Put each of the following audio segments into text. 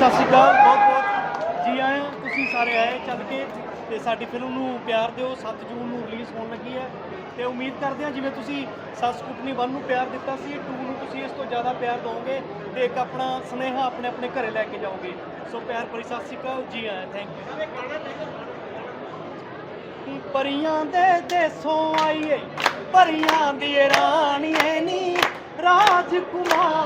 ਸਤਿ ਸ਼੍ਰੀ ਅਕਾਲ, ਬਹੁਤ ਬਹੁਤ ਜੀ ਆਇਆਂ, ਤੁਸੀਂ ਸਾਰੇ ਆਏ ਚੱਲ ਕੇ ਤੇ ਸਾਡੀ ਫਿਲਮ ਨੂੰ ਪਿਆਰ ਦਿਓ 7 ਜੂਨ ਨੂੰ ਰਿਲੀਜ਼ ਹੋਣ ਲੱਗੀ ਹੈ ਤੇ ਉਮੀਦ ਕਰਦੇ ਹਾਂ ਜਿਵੇਂ ਤੁਸੀਂ ਸੱਸ ਕੁੱਟਣੀ 1 ਨੂੰ ਪਿਆਰ ਦਿੱਤਾ ਸੀ 2 ਨੂੰ ਤੁਸੀਂ ਇਸ ਤੋਂ ਜ਼ਿਆਦਾ ਪਿਆਰ ਦਿਓਗੇ ਤੇ ਇੱਕ ਆਪਣਾ ਸੁਨੇਹਾ ਆਪਣੇ ਆਪਣੇ ਘਰੇ ਲੈ ਕੇ ਜਾਓਗੇ। ਸੋ ਪਿਆਰ ਭਰੀ ਸਤਿ ਸ਼੍ਰੀ ਅਕਾਲ, ਜੀ ਆਇਆਂ ਥੈਂਕ ਯੂ ਪਰੀਆਂ ਦੇ ਦੇਸੋਂ ਆਈਏ, ਪਰੀਆਂ ਦੀ ਰਾਣੀਏ ਨੀ ਰਾਜਕੁਮਾਰ।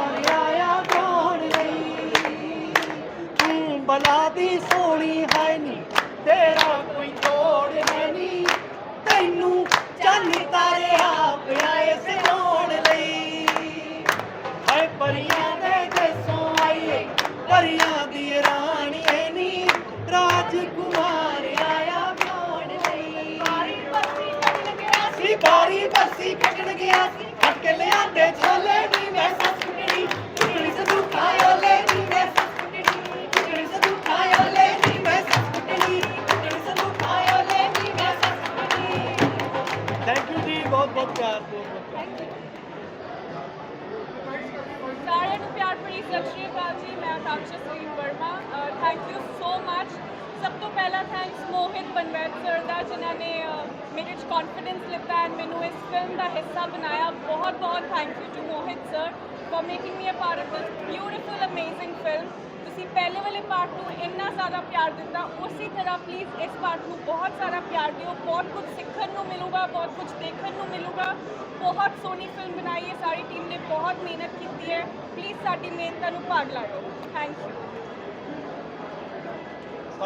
ਬਲਾ ਦੀ ਸੋਹਣੀ ਹੈ ਨੀ, ਤੇਰਾ ਕੋਈ ਤੋੜ ਹੈ ਨੀ। ਤੈਨੂੰ ਚੰਨ ਤਾਰੇ ਆਪ ਆਏ ਸਿਉਣ ਲਈ। ਹਾਏ ਪਰੀਆਂ ਦੇ ਦੇਸੋਂ ਆਈਏ, ਪਰੀਆਂ ਦੀ ਰਾਣੀਏ ਨੀ। ਰਾਜਕੁਮਾਰ ਬਹੁਤ ਬਹੁਤ ਪਿਆਰ, ਬਹੁਤ ਬਹੁਤ ਸਾਰਿਆਂ ਨੂੰ ਪਿਆਰ ਭਰੀ ਸਤਿ ਸ਼੍ਰੀ ਅਕਾਲ ਜੀ, ਮੈਂ Taksha Verma. Thank you so much ਸਭ ਤੋਂ ਪਹਿਲਾਂ ਥੈਂਕਸ ਮੋਹਿਤ ਬਨਵੈਤ ਸਰ ਦਾ, ਜਿਨ੍ਹਾਂ ਨੇ ਮੇਰੇ 'ਚ ਕੌਨਫੀਡੈਂਸ ਲਿੱਤਾ ਐਂਡ ਮੈਨੂੰ ਇਸ ਫਿਲਮ ਦਾ ਹਿੱਸਾ ਬਣਾਇਆ। ਬਹੁਤ ਬਹੁਤ thank you to Mohit sir for making me a beautiful amazing film ਤੁਸੀਂ ਪਹਿਲੇ ਵਾਲੇ ਪਾਰਟ ਨੂੰ ਇੰਨਾ ਜ਼ਿਆਦਾ ਪਿਆਰ ਦਿੱਤਾ। ਉਸੇ ਤਰ੍ਹਾਂ ਪਲੀਜ਼ ਇਸ ਪਾਰਟ ਨੂੰ ਬਹੁਤ ਸਾਰਾ ਪਿਆਰ ਦਿਓ। ਬਹੁਤ ਕੁਝ ਸਿੱਖਣ ਨੂੰ ਮਿਲੂਗਾ, ਬਹੁਤ ਕੁਝ ਦੇਖਣ ਨੂੰ ਬਹੁਤ ਸੋਹਣੀ ਫਿਲਮ ਬਣਾਈ ਹੈ, ਸਾਰੀ ਟੀਮ ਨੇ ਬਹੁਤ ਮਿਹਨਤ ਕੀਤੀ ਹੈ। ਪਲੀਜ਼ ਸਾਡੀ ਮਿਹਨਤਾਂ ਨੂੰ ਭਾਗ ਲਾਇਓ ਥੈਂਕ ਯੂ